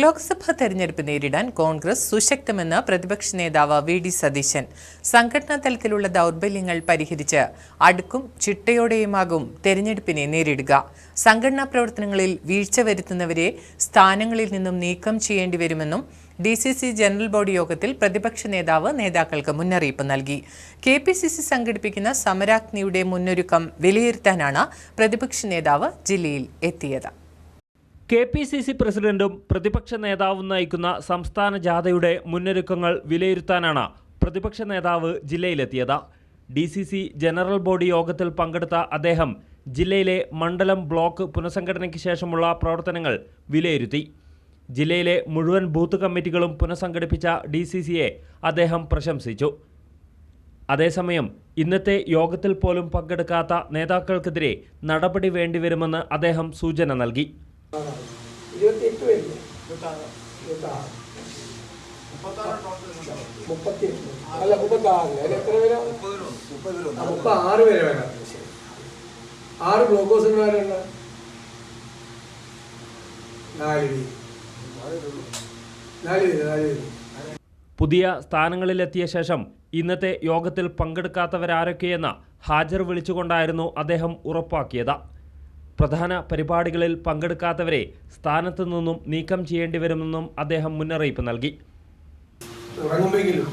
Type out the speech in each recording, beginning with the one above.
ലോക്സഭാ തെരഞ്ഞെടുപ്പ് നേരിടാൻ കോൺഗ്രസ് സുശക്തമെന്ന് പ്രതിപക്ഷ നേതാവ് വി ഡി സതീശൻ. സംഘടനാ തലത്തിലുള്ള ദൗർബല്യങ്ങൾ പരിഹരിച്ച് അടുക്കും ചിട്ടയോടെയുമാകും തെരഞ്ഞെടുപ്പിനെ നേരിടുക. സംഘടനാ പ്രവർത്തനങ്ങളിൽ വീഴ്ച വരുത്തുന്നവരെ സ്ഥാനങ്ങളിൽ നിന്നും നീക്കം ചെയ്യേണ്ടി വരുമെന്നും D C C general body യോഗത്തിൽ പ്രതിപക്ഷ നേതാവ് നേതാക്കൾക്ക് മുന്നറിയിപ്പ് നൽകി. കെ പി സി സി സംഘടിപ്പിക്കുന്ന സമരാഗ്നിയുടെ മുന്നൊരുക്കം വിലയിരുത്താനാണ് പ്രതിപക്ഷ നേതാവ് ജില്ലയിൽ എത്തിയത്. കെ പി സി സി പ്രസിഡന്റും പ്രതിപക്ഷ നേതാവും നയിക്കുന്ന സംസ്ഥാന ജാഥയുടെ മുന്നൊരുക്കങ്ങൾ വിലയിരുത്താനാണ് പ്രതിപക്ഷ നേതാവ് ജില്ലയിലെത്തിയത്. D C C general body യോഗത്തിൽ പങ്കെടുത്ത അദ്ദേഹം ജില്ലയിലെ മണ്ഡലം ബ്ലോക്ക് പുനഃസംഘടനയ്ക്ക് ശേഷമുള്ള പ്രവർത്തനങ്ങൾ വിലയിരുത്തി. ജില്ലയിലെ മുഴുവൻ ബൂത്ത് കമ്മിറ്റികളും പുനഃസംഘടിപ്പിച്ച ഡി സി സിയെ അദ്ദേഹം പ്രശംസിച്ചു. അതേസമയം ഇന്നത്തെ യോഗത്തിൽ പോലും പങ്കെടുക്കാത്ത നേതാക്കൾക്കെതിരെ നടപടി വേണ്ടിവരുമെന്ന് അദ്ദേഹം സൂചന നൽകി. ഇരുപത്തിയെട്ട് പേരില്ലേ മുപ്പത്തി അല്ല മുപ്പത്തി ആറ് അതിൽ എത്ര പേരാ? ആ, മുപ്പത്തി ആറ് പേരെ വേണം. ശരി. ആറ് നാല് നാല് നാല് പുതിയ സ്ഥാനങ്ങളിലെത്തിയ ശേഷം ഇന്നത്തെ യോഗത്തിൽ പങ്കെടുക്കാത്തവരാരൊക്കെയെന്ന് ഹാജർ വിളിച്ചുകൊണ്ടായിരുന്നു അദ്ദേഹം ഉറപ്പാക്കിയത്. പ്രധാന പരിപാടികളിൽ പങ്കെടുക്കാത്തവരെ സ്ഥാനത്തു നിന്നും നീക്കം ചെയ്യേണ്ടി വരുമെന്നും അദ്ദേഹം മുന്നറിയിപ്പ് നൽകി. തുടങ്ങുമ്പോഴെങ്കിലും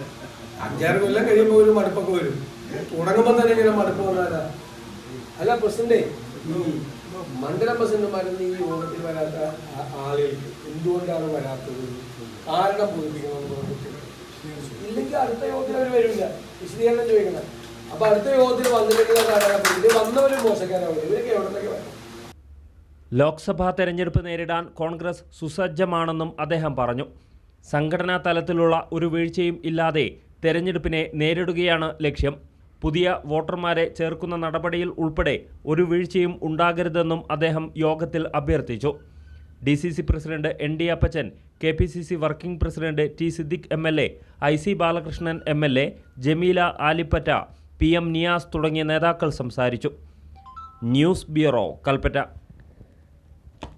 വരും. തുടങ്ങുമ്പോൾ തന്നെ അല്ല മണ്ഡലം പ്രസിഡന്റുമാരെന്ന് ഈ യോഗത്തിൽ വരാത്ത ആളുകൾക്ക് എന്തുകൊണ്ടാണ് വരാത്തത്? കാരണം ഇല്ലെങ്കിൽ അടുത്ത യോഗത്തിൽ അവർ വരില്ല വിശദീകരണം ചോദിക്കണം. അപ്പൊ അടുത്ത യോഗത്തിൽ വന്നിട്ടുള്ള കാരണം ഇത് വന്നവര് മോശക്കാരാവില്ല ഇവരൊക്കെ എവിടെ നിന്നൊക്കെ വരണം ലോക്സഭാ തെരഞ്ഞെടുപ്പ് നേരിടാൻ കോൺഗ്രസ് സുസജ്ജമാണെന്നും അദ്ദേഹം പറഞ്ഞു. സംഘടനാ തലത്തിലുള്ള ഒരു വീഴ്ചയും ഇല്ലാതെ തെരഞ്ഞെടുപ്പിനെ നേരിടുകയാണ് ലക്ഷ്യം. പുതിയ വോട്ടർമാരെ ചേർക്കുന്ന നടപടിയിൽ ഉൾപ്പെടെ ഒരു വീഴ്ചയും ഉണ്ടാകരുതെന്നും അദ്ദേഹം യോഗത്തിൽ അഭ്യർത്ഥിച്ചു. D C C president N D Appachan K P C C working president T Siddique M L A I C Balakrishnan M L A Jameela Alipatta P M Niyas തുടങ്ങിയ നേതാക്കൾ സംസാരിച്ചു. News bureau Kalpetta.